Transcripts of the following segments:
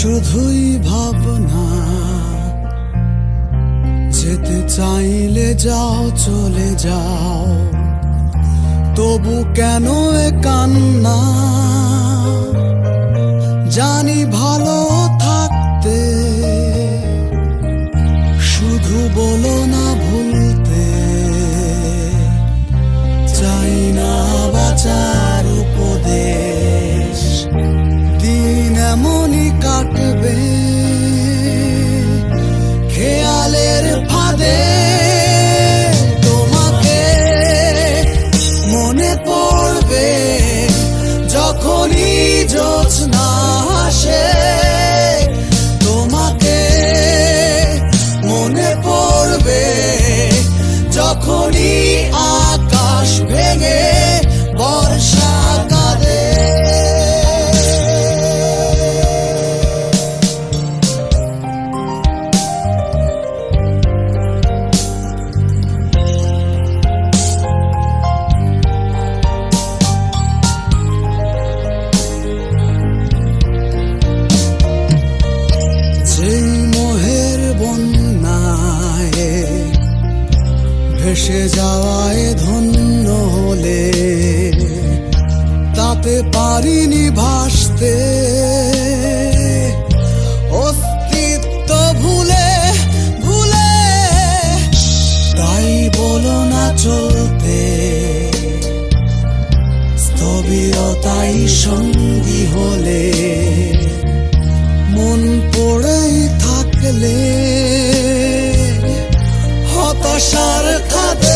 শুধুই ভাবনা। যেতে চাইলে যাও চলে যাও। তবু কেন কান্না? জানি ভালো যখনই জোৎস্না তোমাকে মনে পড়বে যখনই ভেসে যাওয়ায় ধন্য হলে, তাতে পারিনি ভাসতে। অস্তিত্ব ভুলে ভুলে বলো না সঙ্গী হলে, মন পড়েই থাকলে। şarkıdır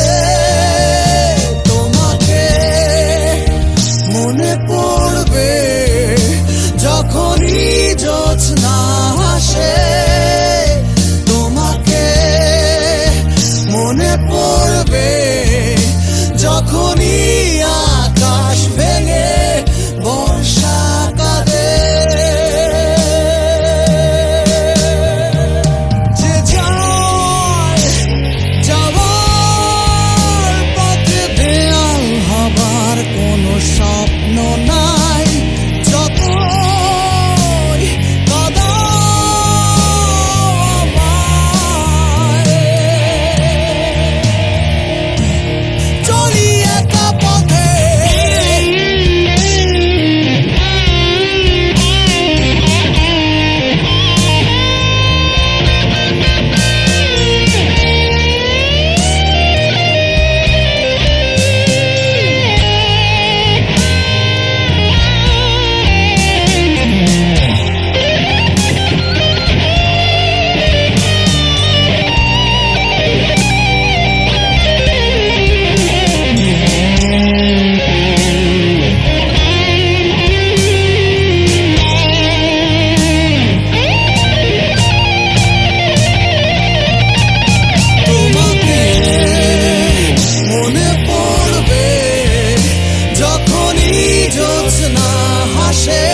sé.